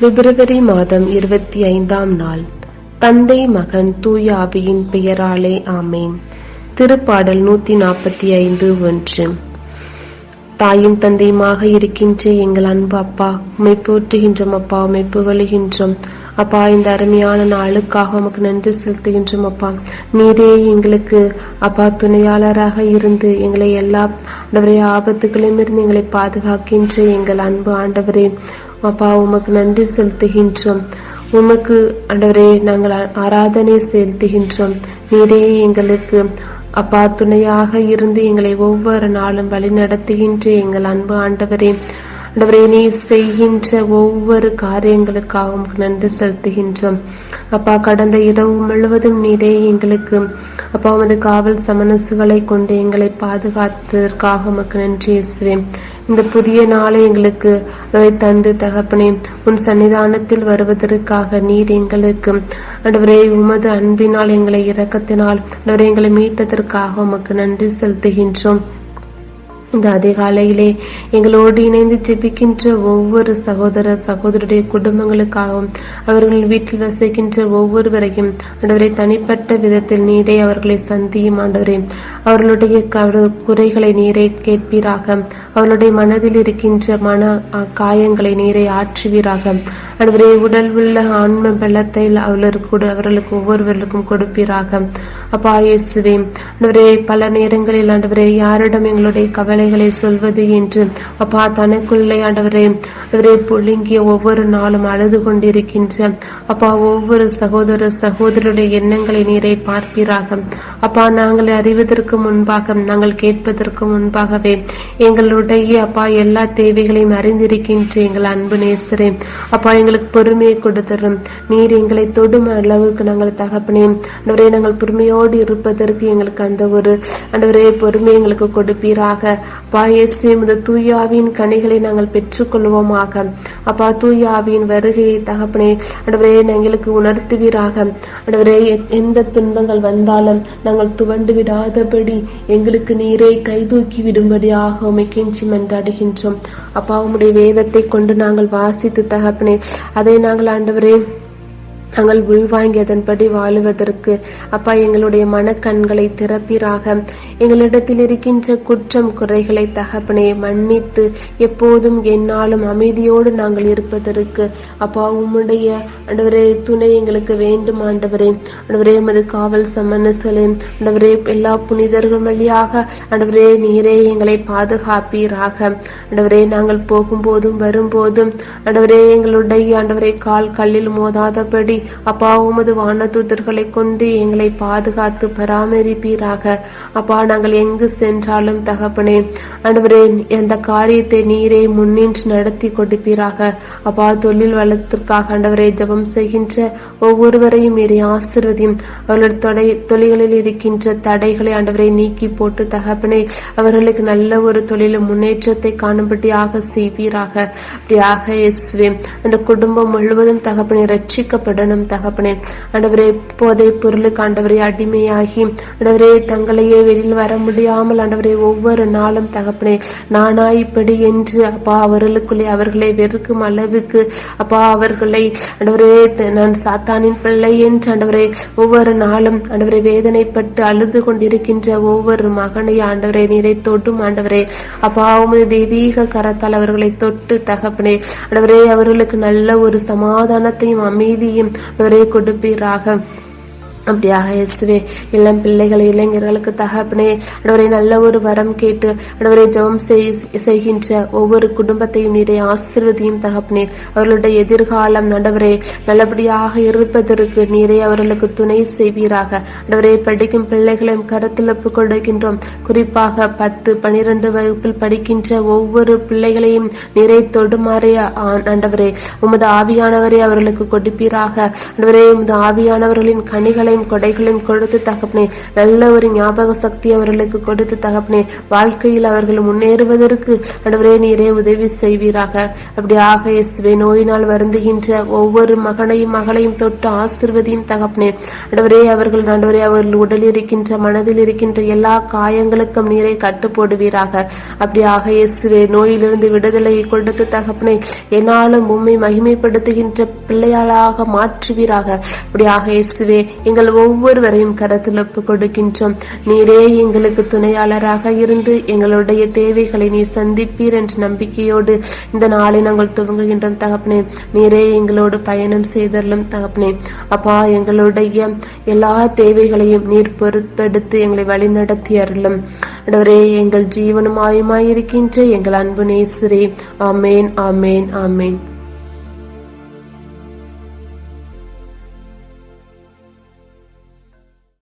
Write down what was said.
பிப்ரவரி மாதம் இருபத்தி ஐந்தாம் நாள். தந்தை மகன் தூய ஆவியின் பெயராலே ஆமேன். திருப்பாடல் நூத்தி நாற்பத்தி ஐந்து ஒன்று. தாயும் தந்தையுமாக இருக்கின்ற எங்கள் அன்பு அப்பா உமை போற்றுகின்றோம் அப்பா உமை புகழுகின்றோம். அப்பா இந்த அருமையான நாளுக்காக உமக்கு நன்றி செலுத்துகின்றோம் அப்பா. நீரே எங்களுக்கு அப்பா துணையாளராக இருந்து எங்களை எல்லா ஆண்டவரே ஆபத்துகளிலும் இருந்து எங்களை பாதுகாக்கின்ற எங்கள் அன்பு ஆண்டவரே. அப்பா உமக்கு நன்றி செலுத்துகின்றோம். உமக்கு ஆண்டவரே நாங்கள் ஆராதனை செலுத்துகின்றோம். நீரே எங்களுக்கு அப்பா துணையாக இருந்து எங்களை ஒவ்வொரு நாளும் வழி நடத்துகின்ற எங்கள் அன்பு ஆண்டவரே. ஆண்டவரே நீ செய்கின்ற ஒவ்வொரு காரியங்களுக்காக உமக்கு நன்றி செலுத்துகின்றோம். அப்பா கடந்த இரவு முழுவதும் நீரே எங்களுக்கு அப்பா உமது காவல் சமனசுகளை கொண்டு எங்களை பாதுகாத்ததற்காக உமக்கு நன்றி இசுவேன் இந்த புதிய நாளை எங்களுக்கு தந்து தகப்பனே உன் சன்னிதானத்தில் வருவதற்காக நீர் எங்களுக்கு அடவரே உமது அன்பினால் எங்களை இரக்கத்தினால் ஆண்டவரே எங்களை மீட்டதற்காக உமக்கு நன்றி செலுத்துகின்றோம். இந்த அதிகாலையிலே எங்களோடு இணைந்து ஜெபிக்கின்ற ஒவ்வொரு சகோதர சகோதரருடைய குடும்பங்களுக்காகவும் அவர்கள் வீட்டில் வசிக்கின்ற ஒவ்வொருவரையும் ஆண்டவரை தனிப்பட்ட விதத்தில் நீரே அவர்களை சந்தியும் ஆண்டவரே. அவர்களுடைய குறைகளை நீரை கேட்பீராக. அவர்களுடைய மனதில் இருக்கின்ற மன காயங்களை நீரை ஆற்றுவீராக. ஆண்டவரே உடல் உள்ள ஆன்ம பலத்தை அவர்களுக்கு அவர்களுக்கு ஒவ்வொருவர்களுக்கும் கொடுப்பீராக. அப்பா இயேசுவே ஆண்டவரே பல நேரங்களில் ஆண்டவரே யாரிடம் எங்களுடைய கவலை கவலைகளை சொல்வது என்று. அப்பா தனக்குள்ளே ஆண்டவரே அவரை புழுங்கிய ஒவ்வொரு நாளும் அழுது கொண்டிருக்கின்ற. அப்பா ஒவ்வொரு சகோதர சகோதரருடைய எண்ணங்களை நீரை பார்ப்பீராக. அப்பா நாங்கள் அறிவதற்கு முன்பாக நாங்கள் கேட்பதற்கு முன்பாகவே எங்களுடைய அப்பா எல்லா தேவைகளையும் அறிந்திருக்கின்ற எங்கள் அன்பு நேசரே அப்பா எங்களுக்கு பொறுமையை கொடுத்தரும் நீர் எங்களை தொடும் அளவுக்கு நாங்கள் தகப்பனே ஆண்டவரே நாங்கள் பொறுமையோடு இருப்பதற்கு எங்களுக்கு அந்த ஒரு ஆண்டவரே பொறுமை எங்களுக்கு கொடுப்பீராக. அப்பா இயேசுவே தூயாவின் கனிகளை நாங்கள் பெற்றுக்கொள்வோமாக. அப்பா தூயாவின் வருகையை தகப்பனே அடவரே எங்களுக்கு உணர்த்துவீராக. அடவரே எ- எந்த துன்பங்கள் வந்தாலும் நாங்கள் துவண்டு விடாதபடி எங்களுக்கு நீரை கைதூக்கி விடும்படியாக உமை கெஞ்சி மன்றாடுகின்றோம் அப்பா உம்முடைய வேதத்தை கொண்டு நாங்கள் வாசித்து தகப்பனே அதை நாங்கள் ஆண்டவரே நாங்கள் உள்வாங்கியதன்படி வாழுவதற்கு அப்பா எங்களுடைய மனக்கண்களை திறப்பீராக. எங்களிடத்தில் இருக்கின்ற குற்றம் குறைகளை தகப்பனை மன்னித்து எப்போதும் என்னாலும் அமைதியோடு நாங்கள் இருப்பதற்கு அப்பா உம்முடைய அண்டவரே துணை எங்களுக்கு வேண்டும் ஆண்டவரே. அண்டவரே உமது காவல் சமனசலே அண்டவரே எல்லா புனிதர்கள் வழியாக அண்டவரே நீரே எங்களை பாதுகாப்பீராக. அண்டவரே நாங்கள் போகும்போதும் வரும்போதும் அண்டவரே எங்களுடைய அண்டவரை கால் கல்லில் மோதாதபடி அப்பா உமது வானதூதர்களை கொண்டு எங்களை பாதுகாத்து பராமரிப்பீராக. அப்பா நாங்கள் எங்கு சென்றாலும் தகப்பனே ஆண்டவரே அந்த காரியத்தை நீரே முன்னின்று நடத்தி கொடுப்பீராக. அப்பா தொழில் வளத்திற்காக ஆண்டவரே ஜபம் செய்கின்ற ஒவ்வொருவரையும் மீறி ஆசிர்வதியும். அவர்கள் தொடை தொழில்களில் இருக்கின்ற தடைகளை ஆண்டவரை நீக்கி போட்டு தகப்பனே அவர்களுக்கு நல்ல ஒரு தொழில முன்னேற்றத்தை காணும்படியாக செய்வீராக. அப்படியாக இயேசுவே அந்த குடும்பம் முழுவதும் தகப்பனை ரட்சிக்கப்பட ரட்சிக்கப்படணும் தகப்பனே. ஆண்டவரே போதை பொருளுக்கு ஆண்டவரை அடிமையாகி ஆண்டவரே தங்களையே வெளியில் வர முடியாமல் ஆண்டவரே ஒவ்வொரு நாளும் தகப்பனே நானா இப்படி என்று அப்பா அவர்களுக்குள்ளே அவர்களை வெறுக்கும் அளவுக்கு அப்பா அவர்களை ஆண்டவரே நான் சாத்தானின் பிள்ளை என்று ஆண்டவரே ஒவ்வொரு நாளும் ஆண்டவரை வேதனைப்பட்டு அழுது கொண்டிருக்கின்ற ஒவ்வொரு மகனை ஆண்டவரை நீரை தொட்டும் ஆண்டவரே அப்பா உமது தெய்வீக கரத்தால் அவர்களை தொட்டு தகப்பனே ஆண்டவரே அவர்களுக்கு நல்ல ஒரு சமாதானத்தையும் அமைதியும் ஒரே கொடுப்பீராக. அப்படியாக இயேசுவே இளம் பிள்ளைகளை இளைஞர்களுக்கு தகப்பனே அடவரை நல்ல ஒரு வரம் கேட்டு அடவரை ஜெபம் செய்- செய்கின்ற ஒவ்வொரு குடும்பத்தையும் நீரை ஆசிர்வதியும் தகப்பனே. அவர்களுடைய எதிர்காலம் நடவரே நல்லபடியாக இருப்பதற்கு நீரை அவர்களுக்கு துணை செய்வீராக. அடவரை படிக்கும் பிள்ளைகளையும் கருத்தில் கொடுக்கின்றோம் குறிப்பாக பத்து பனிரெண்டு வகுப்பில் படிக்கின்ற ஒவ்வொரு பிள்ளைகளையும் நீரை தொடுமாறே ஆ- ஆண்டவரே உமது ஆவியானவரே அவர்களுக்கு கொடுப்பீராக. அடவரே உமது ஆவியானவர்களின் கனிகளை வரங்களையும் கொடைகளையும் கொடுத்து தகப்பனே நல்ல ஒரு ஞாபக சக்தி அவர்களுக்கு கொடுத்து தகப்பனே வாழ்க்கையில் அவர்கள் முன்னேறுவதற்கு ஆண்டவரே நீரே உதவி செய்வீராக. அப்படியாக இயேசுவே நோயினால் வருந்துகின்ற ஒவ்வொரு மகனையும் மகளையும் தொட்டு ஆசிர்வதியும் தகப்பனே. ஆண்டவரே அவர்கள் நடுவரே அவர்கள் உடலில் இருக்கின்ற மனதில் இருக்கின்ற எல்லா காயங்களுக்கும் நீரை கட்டு போடுவீராக அப்படியாக இயேசுவே நோயிலிருந்து விடுதலையை கொடுத்து தகப்பனே என்னாலும் உண்மை மகிமைப்படுத்துகின்ற பிள்ளையாளாக மாற்றுவீராக. அப்படியாக இயேசுவே எங்கள் ஒவ்வொருவரையும் கரத்தில் ஒப்பு கொடுக்கின்றோம். நீரே எங்களுக்கு துணையாளராக இருந்து எங்களுடைய தேவைகளை நீர் சந்திப்பீர் என்ற நம்பிக்கையோடு இந்த நாளை நாங்கள் துவங்குகின்றோம் தகப்பனே. நீரே எங்களோடு பயணம் செய்தரலும் தகப்பனே. அப்பா எங்களுடைய எல்லா தேவைகளையும் நீர் பொருட்படுத்தி எங்களை வழிநடத்தி அருளும். எங்கள் எங்கள் ஜீவனுமாயுமாயிருக்கின்ற எங்கள் அன்பு நேசரே. ஆமேன் ஆமேன் ஆமேன்.